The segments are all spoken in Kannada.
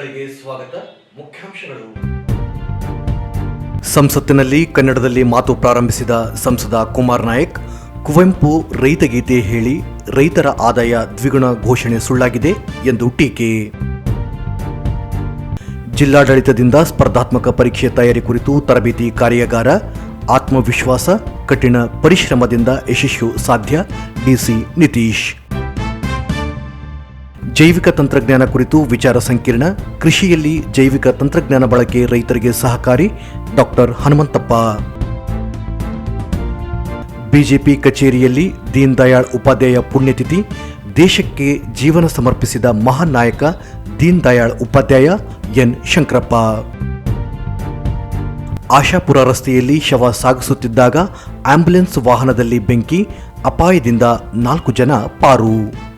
ಸ್ವಾಗತ. ಮುಖ್ಯಾಂಶಗಳು. ಸಂಸತ್ತಿನಲ್ಲಿ ಕನ್ನಡದಲ್ಲಿ ಮಾತು ಪ್ರಾರಂಭಿಸಿದ ಸಂಸದ ಕುಮಾರ್ ನಾಯಕ್, ಕುವೆಂಪು ರೈತಗೀತೆ ಹೇಳಿ ರೈತರ ಆದಾಯ ದ್ವಿಗುಣ ಘೋಷಣೆ ಸುಳ್ಳಾಗಿದೆ ಎಂದು ಟೀಕೆ. ಜಿಲ್ಲಾಡಳಿತದಿಂದ ಸ್ಪರ್ಧಾತ್ಮಕ ಪರೀಕ್ಷೆ ತಯಾರಿ ಕುರಿತು ತರಬೇತಿ ಕಾರ್ಯಾಗಾರ, ಆತ್ಮವಿಶ್ವಾಸ, ಕಠಿಣ ಪರಿಶ್ರಮದಿಂದ ಯಶಸ್ಸು ಸಾಧ್ಯ ಡಿಸಿ ನಿತೀಶ್. ಜೈವಿಕ ತಂತ್ರಜ್ಞಾನ ಕುರಿತು ವಿಚಾರ ಸಂಕಿರಣ. ಕೃಷಿಯಲ್ಲಿ ಜೈವಿಕ ತಂತ್ರಜ್ಞಾನ ಬಳಕೆ ರೈತರಿಗೆ ಸಹಕಾರಿ. ಡಾಕ್ಟರ್ ಹನುಮಂತಪ್ಪ. ಬಿಜೆಪಿ ಕಚೇರಿಯಲ್ಲಿ ದೀನ್ ದಯಾಳ್ ಉಪಾಧ್ಯಾಯ ಪುಣ್ಯತಿಥಿ. ದೇಶಕ್ಕೆ ಜೀವನ ಸಮರ್ಪಿಸಿದ ಮಹಾನ್ ನಾಯಕ ದೀನ್ ದಯಾಳ್ ಉಪಾಧ್ಯಾಯ ಎನ್. ಶಂಕರಪ್ಪ. ಆಶಾಪುರ ರಸ್ತೆಯಲ್ಲಿ ಶವ ಸಾಗಿಸುತ್ತಿದ್ದಾಗ ಆಂಬ್ಯುಲೆನ್ಸ್ ವಾಹನದಲ್ಲಿ ಬೆಂಕಿ. ಅಪಾಯದಿಂದ ನಾಲ್ಕು ಜನ ಪಾರು.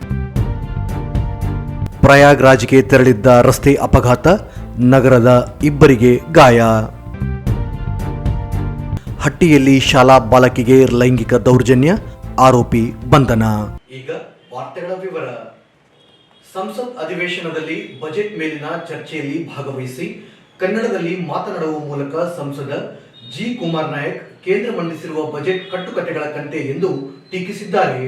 ಪ್ರಯಾಗ್ರಾಜ್ಗೆ ತೆರಳಿದ್ದ ರಸ್ತೆ ಅಪಘಾತ ನಗರದ ಇಬ್ಬರಿಗೆ ಗಾಯ. ಹಟ್ಟಿಯಲ್ಲಿ ಶಾಲಾ ಬಾಲಕಿಗೆ ಲೈಂಗಿಕ ದೌರ್ಜನ್ಯ ಆರೋಪಿ ಬಂಧನ. ಈಗ ವಾರ್ತೆಗಳ ವಿವರ. ಸಂಸತ್ ಅಧಿವೇಶನದಲ್ಲಿ ಬಜೆಟ್ ಮೇಲಿನ ಚರ್ಚೆಯಲ್ಲಿ ಭಾಗವಹಿಸಿ ಕನ್ನಡದಲ್ಲಿ ಮಾತನಾಡುವ ಮೂಲಕ ಸಂಸದ ಜಿ. ಕುಮಾರ್ ನಾಯಕ್ ಕೇಂದ್ರ ಮಂಡಿಸಿರುವ ಬಜೆಟ್ ಕಟ್ಟುಕಟ್ಟೆಗಳ ಕಂತೆ ಎಂದು ಟೀಕಿಸಿದ್ದಾರೆ.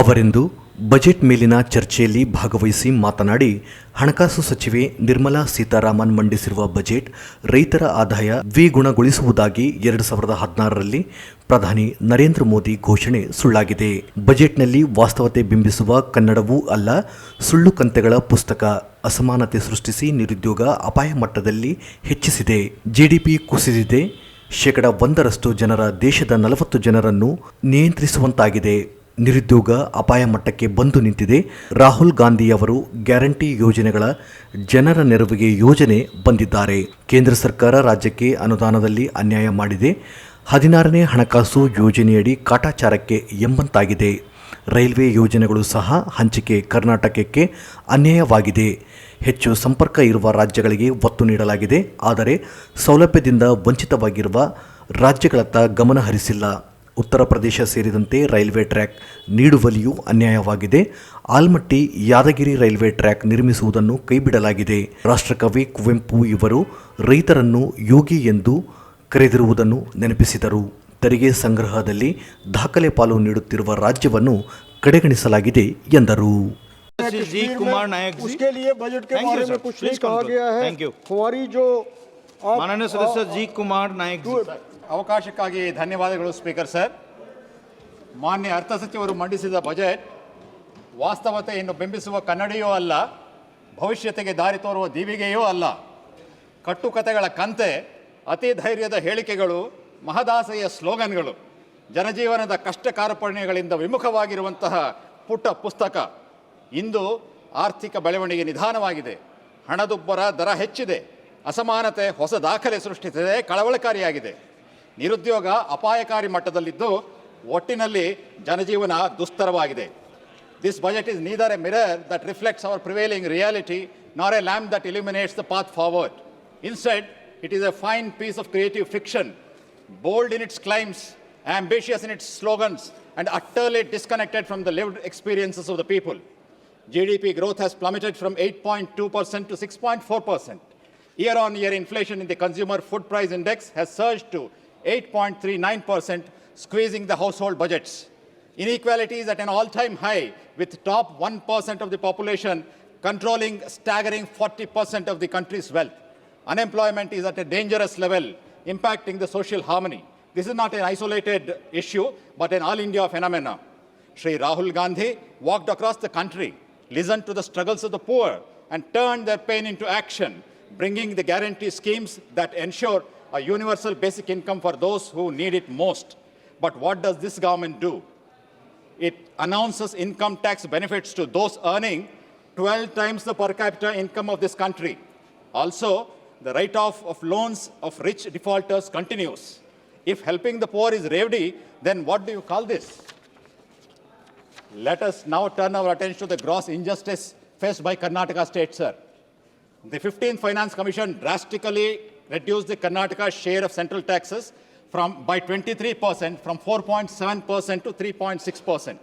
ಅವರೆಂದು ಬಜೆಟ್ ಮೇಲಿನ ಚರ್ಚೆಯಲ್ಲಿ ಭಾಗವಹಿಸಿ ಮಾತನಾಡಿ, ಹಣಕಾಸು ಸಚಿವೆ ನಿರ್ಮಲಾ ಸೀತಾರಾಮನ್ ಮಂಡಿಸಿರುವ ಬಜೆಟ್ ರೈತರ ಆದಾಯ ದ್ವಿಗುಣಗೊಳಿಸುವುದಾಗಿ ಎರಡು ಸಾವಿರದ ಹದಿನಾರರಲ್ಲಿ ಪ್ರಧಾನಿ ನರೇಂದ್ರ ಮೋದಿ ಘೋಷಣೆ ಸುಳ್ಳಾಗಿದೆ. ಬಜೆಟ್ನಲ್ಲಿ ವಾಸ್ತವತೆ ಬಿಂಬಿಸುವ ಕನ್ನಡವೂ ಅಲ್ಲ, ಸುಳ್ಳು ಕಂತೆಗಳ ಪುಸ್ತಕ ಅಸಮಾನತೆ ಸೃಷ್ಟಿಸಿ ನಿರುದ್ಯೋಗ ಅಪಾಯ ಮಟ್ಟದಲ್ಲಿ ಹೆಚ್ಚಿಸಿದೆ. ಜಿಡಿಪಿ ಕುಸಿದಿದೆ, ಶೇಕಡ ಒಂದರಷ್ಟು ಜನರ ದೇಶದ ನಲವತ್ತು ಜನರನ್ನು ನಿಯಂತ್ರಿಸುವಂತಾಗಿದೆ. ನಿರುದ್ಯೋಗ ಅಪಾಯ ಮಟ್ಟಕ್ಕೆ ಬಂದು ನಿಂತಿದೆ. ರಾಹುಲ್ ಗಾಂಧಿ ಅವರು ಗ್ಯಾರಂಟಿ ಯೋಜನೆಗಳ ಜನರ ನೆರವಿಗೆ ಯೋಜನೆ ಬಂದಿದ್ದಾರೆ. ಕೇಂದ್ರ ಸರ್ಕಾರ ರಾಜ್ಯಕ್ಕೆ ಅನುದಾನದಲ್ಲಿ ಅನ್ಯಾಯ ಮಾಡಿದೆ. ಹದಿನಾರನೇ ಹಣಕಾಸು ಯೋಜನೆಯಡಿ ಕಾಟಾಚಾರಕ್ಕೆ ಎಂಬಂತಾಗಿದೆ. ರೈಲ್ವೆ ಯೋಜನೆಗಳು ಸಹ ಹಂಚಿಕೆ ಕರ್ನಾಟಕಕ್ಕೆ ಅನ್ಯಾಯವಾಗಿದೆ. ಹೆಚ್ಚು ಸಂಪರ್ಕ ಇರುವ ರಾಜ್ಯಗಳಿಗೆ ಒತ್ತು ನೀಡಲಾಗಿದೆ. ಆದರೆ ಸೌಲಭ್ಯದಿಂದ ವಂಚಿತವಾಗಿರುವ ರಾಜ್ಯಗಳತ್ತ ಗಮನ ಹರಿಸಿಲ್ಲ. ಉತ್ತರ ಪ್ರದೇಶ ಸೇರಿದಂತೆ ರೈಲ್ವೆ ಟ್ರ್ಯಾಕ್ ನೀಡುವಲ್ಲಿಯೂ ಅನ್ಯಾಯವಾಗಿದೆ. ಆಲ್ಮಟ್ಟಿ ಯಾದಗಿರಿ ರೈಲ್ವೆ ಟ್ರ್ಯಾಕ್ ನಿರ್ಮಿಸುವುದನ್ನು ಕೈಬಿಡಲಾಗಿದೆ. ರಾಷ್ಟ್ರಕವಿ ಕುವೆಂಪು ಇವರು ರೈತರನ್ನು ಯೋಗಿ ಎಂದು ಕರೆದಿರುವುದನ್ನು ನೆನಪಿಸಿದರು. ತೆರಿಗೆ ಸಂಗ್ರಹದಲ್ಲಿ ದಾಖಲೆ ಪಾಲು ನೀಡುತ್ತಿರುವ ರಾಜ್ಯವನ್ನು ಕಡೆಗಣಿಸಲಾಗಿದೆ ಎಂದರು. ಮಾನನೀಯ ಸದಸ್ಯ ಜಿ. ಕುಮಾರ್ ನಾಯಕ್ ಅವಕಾಶಕ್ಕಾಗಿ ಧನ್ಯವಾದಗಳು, ಸ್ಪೀಕರ್ ಸರ್. ಮಾನ್ಯ ಅರ್ಥ ಸಚಿವರು ಮಂಡಿಸಿದ ಬಜೆಟ್ ವಾಸ್ತವತೆಯನ್ನು ಬಿಂಬಿಸುವ ಕನ್ನಡಿಯೂ ಅಲ್ಲ, ಭವಿಷ್ಯತೆಗೆ ದಾರಿ ತೋರುವ ದೀವಿಗೆಯೂ ಅಲ್ಲ. ಕಟ್ಟುಕತೆಗಳ ಕಂತೆ, ಅತಿ ಧೈರ್ಯದ ಹೇಳಿಕೆಗಳು, ಮಹದಾಸೆಯ ಸ್ಲೋಗನ್ಗಳು, ಜನಜೀವನದ ಕಷ್ಟ ಕಾರ್ಪಣ್ಯಗಳಿಂದ ವಿಮುಖವಾಗಿರುವಂತಹ ಪುಟ್ಟ ಪುಸ್ತಕ. ಇಂದು ಆರ್ಥಿಕ ಬೆಳವಣಿಗೆ ನಿಧಾನವಾಗಿದೆ. ಹಣದುಬ್ಬರ ದರ ಹೆಚ್ಚಿದೆ. ಅಸಮಾನತೆ ಹೊಸ ದಾಖಲೆ ಸೃಷ್ಟಿಸಿದೆ, ಕಳವಳಕಾರಿಯಾಗಿದೆ. ನಿರುದ್ಯೋಗ ಅಪಾಯಕಾರಿ ಮಟ್ಟದಲ್ಲಿದ್ದು ಒಟ್ಟಿನಲ್ಲಿ ಜನಜೀವನ ದುಸ್ತರವಾಗಿದೆ This budget is neither a mirror that reflects our prevailing reality nor a lamp that illuminates the path forward. Instead, it is a fine piece of creative fiction, bold in its claims, ambitious in its slogans, and utterly disconnected from the lived experiences of the people. GDP growth has plummeted from 8.2% to 6.4%. Year on year inflation in the consumer food price index has surged to 8.39%, squeezing the household budgets. Inequality is at an all time high, with top 1% of the population controlling staggering 40% of the country's wealth. Unemployment is at a dangerous level, impacting the social harmony. This is not an isolated issue, but an all India phenomenon. Sri Rahul Gandhi walked across the country, listened to the struggles of the poor, and turned their pain into action, bringing the guarantee schemes that ensure a universal basic income for those who need it most. But what does this government do? It announces income tax benefits to those earning 12 times the per capita income of this country. Also, the write off of loans of rich defaulters continues. If helping the poor is revdi, then what do you call this? Let us now turn our attention to the gross injustice faced by Karnataka state, sir. The 15th Finance Commission drastically reduced the Karnataka share of central taxes from by 23% from 4.7% to 3.6%,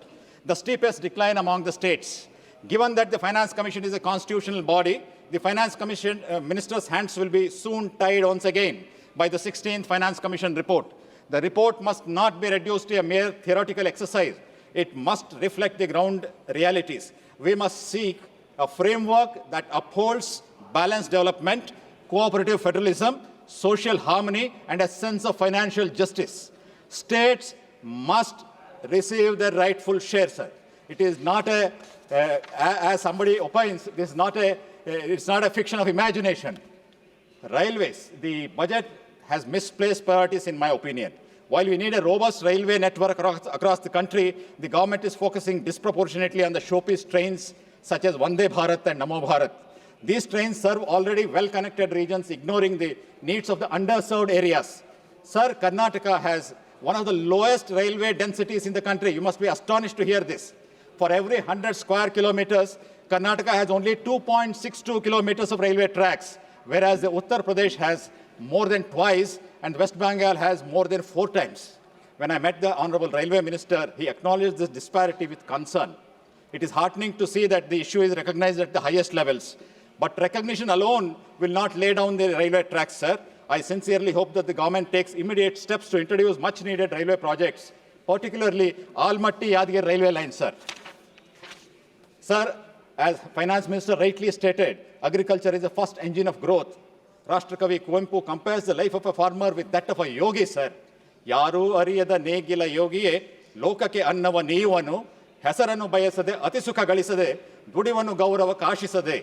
the steepest decline among the states. Given that the Finance Commission is a constitutional body, the Finance Commission uh, Minister's hands will be soon tied once again by the 16th Finance Commission report. The report must not be reduced to a mere theoretical exercise. It must reflect the ground realities. We must seek a framework that upholds balanced development, cooperative federalism, social harmony, and a sense of financial justice. States must receive their rightful share, sir. It is not a, uh, as somebody opines, this is not a, uh, it's not a fiction of imagination. Railways, the budget has misplaced priorities, in my opinion. While we need a robust railway network across, across the country, the government is focusing disproportionately on the showpiece trains such as Vande Bharat and Namo Bharat. These trains serve already well-connected regions, ignoring the needs of the underserved areas. Sir, Karnataka has one of the lowest railway densities in the country. You must be astonished to hear this. For every 100 square kilometers, Karnataka has only 2.62 kilometers of railway tracks, whereas the Uttar Pradesh has more than twice and West Bengal has more than four times. When I met the Honorable Railway Minister, he acknowledged this disparity with concern. It is heartening to see that the issue is recognized at the highest levels. But recognition alone will not lay down the railway tracks, sir. I sincerely hope that the government takes immediate steps to introduce much needed railway projects, particularly Almaty Yadgir railway line, sir. Sir, as Finance Minister rightly stated, agriculture is the first engine of growth. Rashtrakavi Kuempu compares the life of a farmer with that of a yogi, sir. ಯಾರೂ ಅರಿಯದ ನೇಗಿಲ ಯೋಗಿಯೇ ಲೋಕಕ್ಕೆ ಅನ್ನವ ನೀವನು ಹೆಸರನ್ನು ಬಯಸದೆ ಅತಿ ಸುಖ ಗಳಿಸದೆ ದುಡಿವನ್ನು ಗೌರವ ಕಾಶಿಸದೆ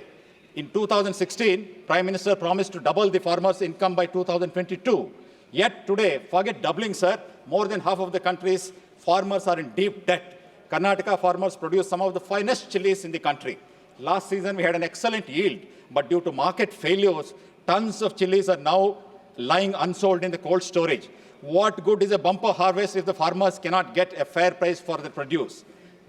In 2016, Prime Minister promised to double the farmers' income by 2022. Yet today, forget doubling, sir, more than half of the country's farmers are in deep debt. Karnataka farmers produce some of the finest chilies in the country. Last season, we had an excellent yield, but due to market failures, tons of chilies are now lying unsold in the cold storage. What good is a bumper harvest if the farmers cannot get a fair price for their produce?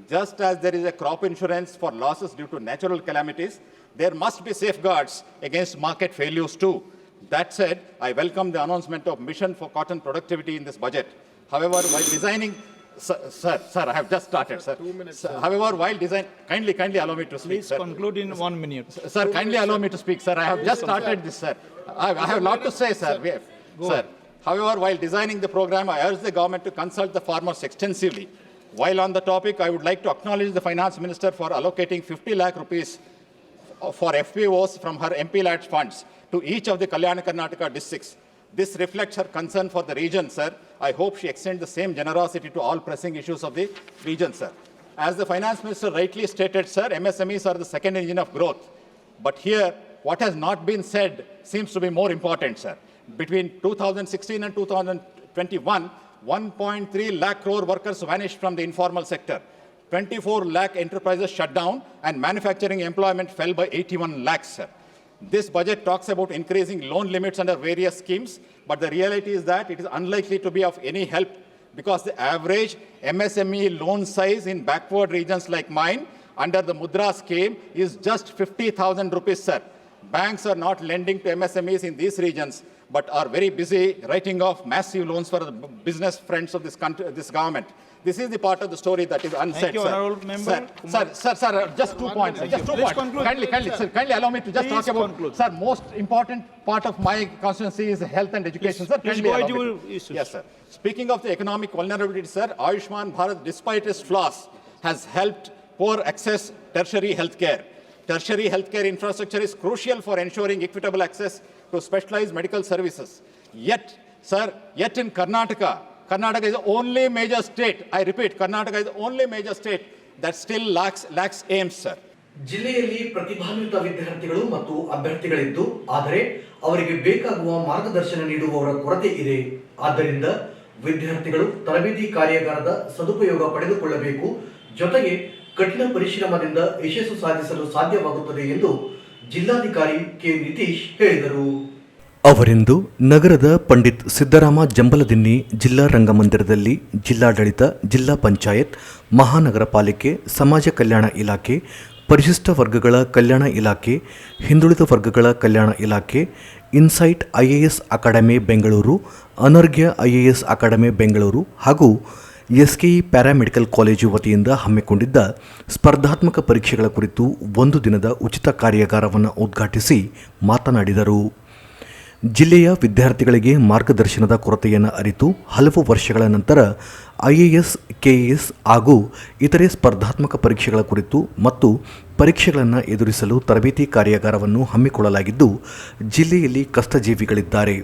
Just as there is a crop insurance for losses due to natural calamities, there must be safeguards against market failures too. That said, I welcome the announcement of Mission for Cotton Productivity in this budget. However, while designing, sir, sir, sir I have just started, sir. Two Sir, However, while design, kindly, kindly allow me to speak, Please sir. conclude in one minute. Sir, kindly allow me to speak, sir. I have just started this, sir. I, I have a lot to say, sir. We have- Sir, however, while designing the program, I urge the government to consult the farmers extensively. While on the topic, I would like to acknowledge the finance minister for allocating 50 lakh rupees for FPOs from her MP LAT funds to each of the Kalyana Karnataka districts. This reflects her concern for the region, sir. I hope she extends the same generosity to all pressing issues of the region, sir. As the finance minister rightly stated, sir, MSMEs are the second engine of growth. But here, what has not been said seems to be more important, sir. Between 2016 and 2021, 1.3 lakh crore workers vanished from the informal sector. 24 lakh enterprises shut down and manufacturing employment fell by 81 lakhs, sir. This budget talks about increasing loan limits under various schemes, but the reality is that it is unlikely to be of any help because the average MSME loan size in backward regions like mine under the Mudra scheme is just 50,000 rupees, sir. Banks are not lending to MSMEs in these regions, but are very busy writing off massive loans for the business friends of this country, this government. This is the part of the story that is unsaid, Thank you, sir. honourable member. Sir, sir, sir, sir, just two points, just two Please points. conclude. Kindly, kindly, Sir. kindly allow me to just Please talk about, conclude. sir, most important part of my constituency is health and education, sir. please Kindly go ahead allow me your issues. Yes, sir. Speaking of the economic vulnerability, sir, Ayushman Bharat, despite its flaws, has helped poor access tertiary healthcare. Tertiary healthcare infrastructure is crucial for ensuring equitable access to specialized medical services. Yet, sir, yet in Karnataka, Karnataka is the only major state, I repeat, Karnataka is the only major state that still lacks, lacks aims. ಜಿಲ್ಲೆಯಲ್ಲಿ ಪ್ರತಿಭಾನ್ವಿತ ವಿದ್ಯಾರ್ಥಿಗಳು ಮತ್ತು ಅಭ್ಯರ್ಥಿಗಳಿದ್ದು ಆದರೆ ಅವರಿಗೆ ಬೇಕಾಗುವ ಮಾರ್ಗದರ್ಶನ ನೀಡುವವರ ಕೊರತೆ ಇದೆ. ಆದ್ದರಿಂದ ವಿದ್ಯಾರ್ಥಿಗಳು ತರಬೇತಿ ಕಾರ್ಯಾಗಾರದ ಸದುಪಯೋಗ ಪಡೆದುಕೊಳ್ಳಬೇಕು. ಜೊತೆಗೆ ಕಠಿಣ ಪರಿಶ್ರಮದಿಂದ ಯಶಸ್ಸು ಸಾಧಿಸಲು ಸಾಧ್ಯವಾಗುತ್ತದೆ ಎಂದು ಜಿಲ್ಲಾಧಿಕಾರಿ ಕೆ. ನಿತೀಶ್ ಹೇಳಿದರು. ಅವರಿಂದು ನಗರದ ಪಂಡಿತ್ ಸಿದ್ದರಾಮ ಜಂಬಲದಿನ್ನಿ ಜಿಲ್ಲಾ ರಂಗಮಂದಿರದಲ್ಲಿ ಜಿಲ್ಲಾಡಳಿತ, ಜಿಲ್ಲಾ ಪಂಚಾಯತ್, ಮಹಾನಗರ ಪಾಲಿಕೆ, ಸಮಾಜ ಕಲ್ಯಾಣ ಇಲಾಖೆ, ಪರಿಶಿಷ್ಟ ವರ್ಗಗಳ ಕಲ್ಯಾಣ ಇಲಾಖೆ, ಹಿಂದುಳಿದ ವರ್ಗಗಳ ಕಲ್ಯಾಣ ಇಲಾಖೆ, Insight IAS academy Bengaluru, Anarghya IAS academy Bengaluru ಹಾಗೂ ಎಸ್ಕೆಇ ಪ್ಯಾರಾಮೆಡಿಕಲ್ ಕಾಲೇಜು ವತಿಯಿಂದ ಹಮ್ಮಿಕೊಂಡಿದ್ದ ಸ್ಪರ್ಧಾತ್ಮಕ ಪರೀಕ್ಷೆಗಳ ಕುರಿತು ಒಂದು ದಿನದ ಉಚಿತ ಕಾರ್ಯಾಗಾರವನ್ನು ಉದ್ಘಾಟಿಸಿ ಮಾತನಾಡಿದರು. ಜಿಲ್ಲೆಯ ವಿದ್ಯಾರ್ಥಿಗಳಿಗೆ ಮಾರ್ಗದರ್ಶನದ ಕೊರತೆಯನ್ನು ಅರಿತು ಹಲವು ವರ್ಷಗಳ ನಂತರ ಐಎಎಸ್, ಕೆಎಎಸ್ ಹಾಗೂ ಇತರೆ ಸ್ಪರ್ಧಾತ್ಮಕ ಪರೀಕ್ಷೆಗಳ ಕುರಿತು ಮತ್ತು ಪರೀಕ್ಷೆಗಳನ್ನು ಎದುರಿಸಲು ತರಬೇತಿ ಕಾರ್ಯಾಗಾರವನ್ನು ಹಮ್ಮಿಕೊಳ್ಳಲಾಗಿದ್ದು, ಜಿಲ್ಲೆಯಲ್ಲಿ ಕಷ್ಟಜೀವಿಗಳಿದ್ದಾರೆ.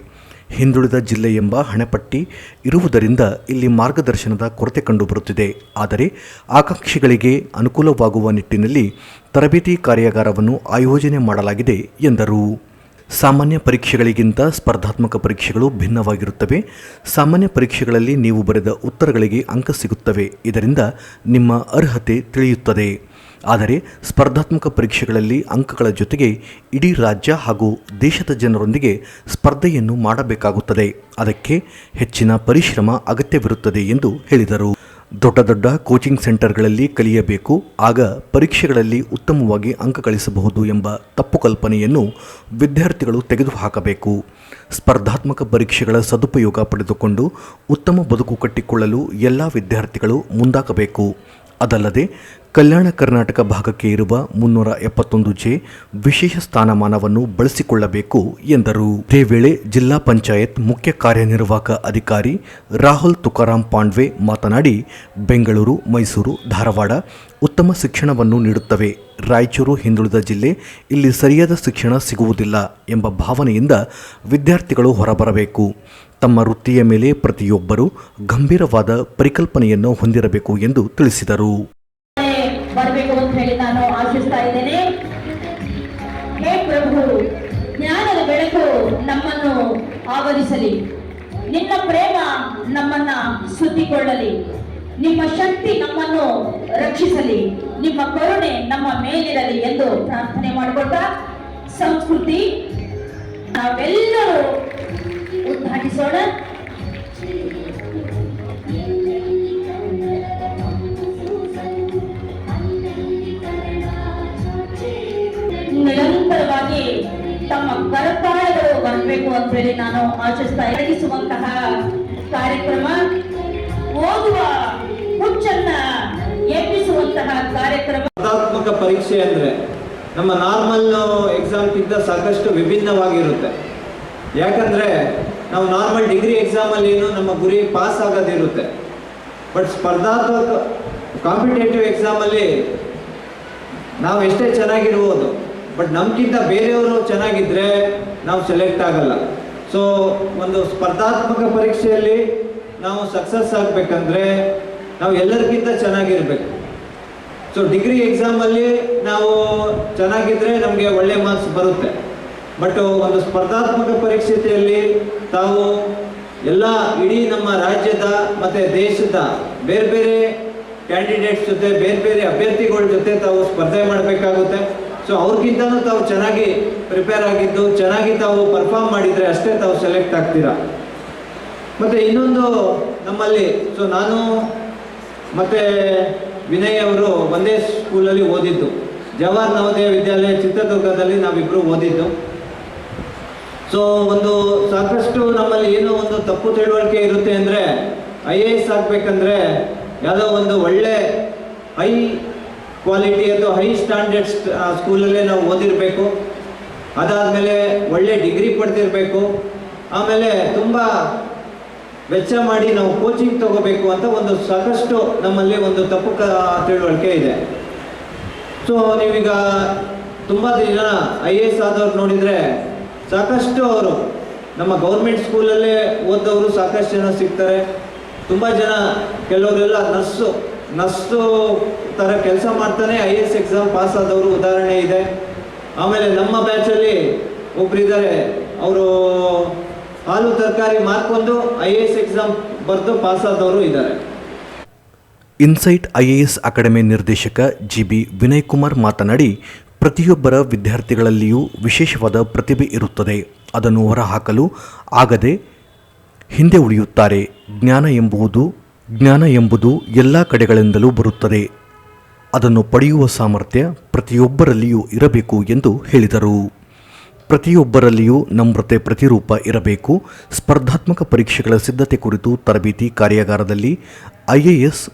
ಹಿಂದುಳಿದ ಜಿಲ್ಲೆ ಎಂಬ ಹಣೆಪಟ್ಟಿ ಇರುವುದರಿಂದ ಇಲ್ಲಿ ಮಾರ್ಗದರ್ಶನದ ಕೊರತೆ ಕಂಡುಬರುತ್ತಿದೆ. ಆದರೆ ಆಕಾಂಕ್ಷಿಗಳಿಗೆ ಅನುಕೂಲವಾಗುವ ನಿಟ್ಟಿನಲ್ಲಿ ತರಬೇತಿ ಕಾರ್ಯಾಗಾರವನ್ನು ಆಯೋಜನೆ ಮಾಡಲಾಗಿದೆ ಎಂದರು. ಸಾಮಾನ್ಯ ಪರೀಕ್ಷೆಗಳಿಗಿಂತ ಸ್ಪರ್ಧಾತ್ಮಕ ಪರೀಕ್ಷೆಗಳು ಭಿನ್ನವಾಗಿರುತ್ತವೆ. ಸಾಮಾನ್ಯ ಪರೀಕ್ಷೆಗಳಲ್ಲಿ ನೀವು ಬರೆದ ಉತ್ತರಗಳಿಗೆ ಅಂಕ ಸಿಗುತ್ತವೆ. ಇದರಿಂದ ನಿಮ್ಮ ಅರ್ಹತೆ ತಿಳಿಯುತ್ತದೆ. ಆದರೆ ಸ್ಪರ್ಧಾತ್ಮಕ ಪರೀಕ್ಷೆಗಳಲ್ಲಿ ಅಂಕಗಳ ಜೊತೆಗೆ ಇಡೀ ರಾಜ್ಯ ಹಾಗೂ ದೇಶದ ಜನರೊಂದಿಗೆ ಸ್ಪರ್ಧೆಯನ್ನು ಮಾಡಬೇಕಾಗುತ್ತದೆ. ಅದಕ್ಕೆ ಹೆಚ್ಚಿನ ಪರಿಶ್ರಮ ಅಗತ್ಯವಿರುತ್ತದೆ ಎಂದು ಹೇಳಿದರು. ದೊಡ್ಡ ದೊಡ್ಡ ಕೋಚಿಂಗ್ ಸೆಂಟರ್ಗಳಲ್ಲಿ ಕಲಿಯಬೇಕು, ಆಗ ಪರೀಕ್ಷೆಗಳಲ್ಲಿ ಉತ್ತಮವಾಗಿ ಅಂಕ ಗಳಿಸಬಹುದು ಎಂಬ ತಪ್ಪು ಕಲ್ಪನೆಯನ್ನು ವಿದ್ಯಾರ್ಥಿಗಳು ತೆಗೆದುಹಾಕಬೇಕು. ಸ್ಪರ್ಧಾತ್ಮಕ ಪರೀಕ್ಷೆಗಳ ಸದುಪಯೋಗ ಪಡೆದುಕೊಂಡು ಉತ್ತಮ ಬದುಕು ಕಟ್ಟಿಕೊಳ್ಳಲು ಎಲ್ಲ ವಿದ್ಯಾರ್ಥಿಗಳು ಮುಂದಾಗಬೇಕು. ಅದಲ್ಲದೆ ಕಲ್ಯಾಣ ಕರ್ನಾಟಕ ಭಾಗಕ್ಕೆ ಇರುವ ಮುನ್ನೂರ ಎಪ್ಪತ್ತೊಂದು ಜೆ ವಿಶೇಷ ಸ್ಥಾನಮಾನವನ್ನು ಬಳಸಿಕೊಳ್ಳಬೇಕು ಎಂದರು. ಇದೇ ವೇಳೆ ಜಿಲ್ಲಾ ಪಂಚಾಯತ್ ಮುಖ್ಯ ಕಾರ್ಯನಿರ್ವಾಹಕ ಅಧಿಕಾರಿ ರಾಹುಲ್ ತುಕಾರಾಂ ಪಾಂಡ್ವೆ ಮಾತನಾಡಿ, ಬೆಂಗಳೂರು, ಮೈಸೂರು, ಧಾರವಾಡ ಉತ್ತಮ ಶಿಕ್ಷಣವನ್ನು ನೀಡುತ್ತವೆ. ರಾಯಚೂರು, ಹಿಂದುಳಿದ ಜಿಲ್ಲೆ ಇಲ್ಲಿ ಸರಿಯಾದ ಶಿಕ್ಷಣ ಸಿಗುವುದಿಲ್ಲ ಎಂಬ ಭಾವನೆಯಿಂದ ವಿದ್ಯಾರ್ಥಿಗಳು ಹೊರಬರಬೇಕು. ತಮ್ಮ ವೃತ್ತಿಯ ಮೇಲೆ ಪ್ರತಿಯೊಬ್ಬರೂ ಗಂಭೀರವಾದ ಪರಿಕಲ್ಪನೆಯನ್ನು ಹೊಂದಿರಬೇಕು ಎಂದು ತಿಳಿಸಿದರು. ಆವರಿಸಲಿ. ನಿನ್ನ ಪ್ರೇಮ ನಮ್ಮನ್ನ ಸುತ್ತಿಕೊಳ್ಳಲಿ. ನಿಮ್ಮ ಶಕ್ತಿ ನಮ್ಮನ್ನು ರಕ್ಷಿಸಲಿ, ನಿಮ್ಮ ಕರುಣೆ ನಮ್ಮ ಮೇಲಿರಲಿ ಎಂದು ಪ್ರಾರ್ಥನೆ ಮಾಡಿಕೊಟ್ಟ ಸಂಸ್ಕೃತಿ ನಾವೆಲ್ಲರೂ ಉದ್ಘಾಟಿಸೋಣ. ನಿರಂತರವಾಗಿ ತಮ್ಮ ಕರಪಾಯಗಳು ಬರಬೇಕು ಅಂತ ಹೇಳಿ ನಾನು ಆಚರಿಸ್ತಾ ಎರಗಿಸುವಂತಹ ಕಾರ್ಯಕ್ರಮ ಓದುವ ಹುಚ್ಚನ್ನ ಎಬ್ಬಿಸುವಂತಹ ಕಾರ್ಯಕ್ರಮ. ಸ್ಪರ್ಧಾತ್ಮಕ ಪರೀಕ್ಷೆ ಅಂದ್ರೆ ನಮ್ಮ ನಾರ್ಮಲ್ ಎಕ್ಸಾಮ್ಗಿಂತ ಸಾಕಷ್ಟು ವಿಭಿನ್ನವಾಗಿರುತ್ತೆ. ಯಾಕಂದ್ರೆ ನಾವು ನಾರ್ಮಲ್ ಡಿಗ್ರಿ ಎಕ್ಸಾಮಲ್ಲಿ ಏನು ನಮ್ಮ ಗುರಿ ಪಾಸ್ ಆಗೋದಿರುತ್ತೆ. ಬಟ್ ಸ್ಪರ್ಧಾತ್ಮಕ ಕಾಂಪಿಟೇಟಿವ್ ಎಕ್ಸಾಮಲ್ಲಿ ನಾವು ಎಷ್ಟೇ ಚೆನ್ನಾಗಿರ್ಬೋದು ಬಟ್ ನಮ್ಗಿಂತ ಬೇರೆಯವರು ಚೆನ್ನಾಗಿದ್ದರೆ ನಾವು ಸೆಲೆಕ್ಟ್ ಆಗಲ್ಲ. ಸೊ ಒಂದು ಸ್ಪರ್ಧಾತ್ಮಕ ಪರೀಕ್ಷೆಯಲ್ಲಿ ನಾವು ಸಕ್ಸಸ್ ಆಗಬೇಕಂದ್ರೆ ನಾವು ಎಲ್ಲರಿಗಿಂತ ಚೆನ್ನಾಗಿರ್ಬೇಕು. ಸೊ ಡಿಗ್ರಿ ಎಕ್ಸಾಮಲ್ಲಿ ನಾವು ಚೆನ್ನಾಗಿದ್ದರೆ ನಮಗೆ ಒಳ್ಳೆ ಮಾರ್ಕ್ಸ್ ಬರುತ್ತೆ. ಬಟ್ ಒಂದು ಸ್ಪರ್ಧಾತ್ಮಕ ಪರೀಕ್ಷೆಯಲ್ಲಿ ತಾವು ಎಲ್ಲ ಇಡೀ ನಮ್ಮ ರಾಜ್ಯದ ಮತ್ತು ದೇಶದ ಬೇರೆ ಬೇರೆ ಕ್ಯಾಂಡಿಡೇಟ್ಸ್ ಜೊತೆ, ಬೇರೆ ಬೇರೆ ಅಭ್ಯರ್ಥಿಗಳ ಜೊತೆ ತಾವು ಸ್ಪರ್ಧೆ ಮಾಡಬೇಕಾಗುತ್ತೆ. ಸೊ ಅವ್ರಿಗಿಂತನೂ ತಾವು ಚೆನ್ನಾಗಿ ಪ್ರಿಪೇರ್ ಆಗಿದ್ದು, ಚೆನ್ನಾಗಿ ತಾವು ಪರ್ಫಾರ್ಮ್ ಮಾಡಿದರೆ ಅಷ್ಟೇ ತಾವು ಸೆಲೆಕ್ಟ್ ಆಗ್ತೀರಾ? ಮತ್ತು ಇನ್ನೊಂದು ನಮ್ಮಲ್ಲಿ ಸೊ ನಾನು ಮತ್ತು ವಿನಯ್ ಅವರು ಒಂದೇ ಸ್ಕೂಲಲ್ಲಿ ಓದಿದ್ದು. ಜವಾಹರ್ ನವೋದಯ ವಿದ್ಯಾಲಯ ಚಿತ್ರದುರ್ಗದಲ್ಲಿ ನಾವಿಬ್ಬರು ಓದಿದ್ದು. ಸೊ ಒಂದು ಸಾಕಷ್ಟು ನಮ್ಮಲ್ಲಿ ಏನೋ ಒಂದು ತಪ್ಪು ತಿಳುವಳಿಕೆ ಇರುತ್ತೆ ಅಂದರೆ ಐ ಎ ಎಸ್ ಆಗಬೇಕಂದ್ರೆ ಯಾವುದೋ ಒಂದು ಒಳ್ಳೆ ಹೈ ಕ್ವಾಲಿಟಿ ಅಥವಾ ಹೈ ಸ್ಟ್ಯಾಂಡರ್ಡ್ ಸ್ಕೂಲಲ್ಲೇ ನಾವು ಓದಿರಬೇಕು. ಅದಾದಮೇಲೆ ಒಳ್ಳೆ ಡಿಗ್ರಿ ಪಡೆದಿರಬೇಕು ಆಮೇಲೆ ತುಂಬ ವೆಚ್ಚ ಮಾಡಿ ನಾವು ಕೋಚಿಂಗ್ ತಗೋಬೇಕು ಅಂತ ಒಂದು ಸಾಕಷ್ಟು ನಮ್ಮಲ್ಲಿ ಒಂದು ತಪ್ಪು ತಿಳುವಳಿಕೆ ಇದೆ. ಸೊ ನೀವೀಗ ತುಂಬ ಜನ ಐ ಎ ಎಸ್ ಆದವ್ರು ನೋಡಿದರೆ ಸಾಕಷ್ಟು ಅವರು ನಮ್ಮ ಗೌರ್ಮೆಂಟ್ ಸ್ಕೂಲಲ್ಲೇ ಓದವರು ಸಾಕಷ್ಟು ಜನ ಸಿಗ್ತಾರೆ. ತುಂಬ ಜನ ಕೆಲವರೆಲ್ಲ ನರ್ಸು ನರ್ಸು ಥರ ಕೆಲಸ ಮಾಡ್ತಾನೆ I A S exam pass ಆದವರು ಉದಾಹರಣೆ ಇದೆ. ಆಮೇಲೆ ನಮ್ಮ ಬ್ಯಾಚಲ್ಲಿ ಒಬ್ಬರಿದ್ದಾರೆ ಅವರು ಹಾಲು ತರಕಾರಿ ಮಾರ್ಕೊಂಡು ಐ ಎ ಎಸ್ ಎಕ್ಸಾಮ್ ಬರೆದು ಪಾಸ್ ಆದವರು ಇದ್ದಾರೆ. ಇನ್ಸೈಟ್ ಐಎಎಸ್ ಅಕಾಡೆಮಿ ನಿರ್ದೇಶಕ ಜಿ ಬಿ ವಿನಯ್ ಕುಮಾರ್ ಮಾತನಾಡಿ, ಪ್ರತಿಯೊಬ್ಬರ ವಿದ್ಯಾರ್ಥಿಗಳಲ್ಲಿಯೂ ವಿಶೇಷವಾದ ಪ್ರತಿಭೆ ಇರುತ್ತದೆ. ಅದನ್ನು ಹೊರಹಾಕಲು ಆಗದೆ ಹಿಂದೆ ಉಳಿಯುತ್ತಾರೆ. ಜ್ಞಾನ ಎಂಬುದು ಜ್ಞಾನ ಎಂಬುದು ಎಲ್ಲ ಕಡೆಗಳಿಂದಲೂ ಬರುತ್ತದೆ. ಅದನ್ನು ಪಡೆಯುವ ಸಾಮರ್ಥ್ಯ ಪ್ರತಿಯೊಬ್ಬರಲ್ಲಿಯೂ ಇರಬೇಕು ಎಂದು ಹೇಳಿದರು. ಪ್ರತಿಯೊಬ್ಬರಲ್ಲಿಯೂ ನಮ್ರತೆ ಪ್ರತಿರೂಪ ಇರಬೇಕು. ಸ್ಪರ್ಧಾತ್ಮಕ ಪರೀಕ್ಷೆಗಳ ಸಿದ್ಧತೆ ಕುರಿತು ತರಬೇತಿ ಕಾರ್ಯಾಗಾರದಲ್ಲಿ ಐಎಎಸ್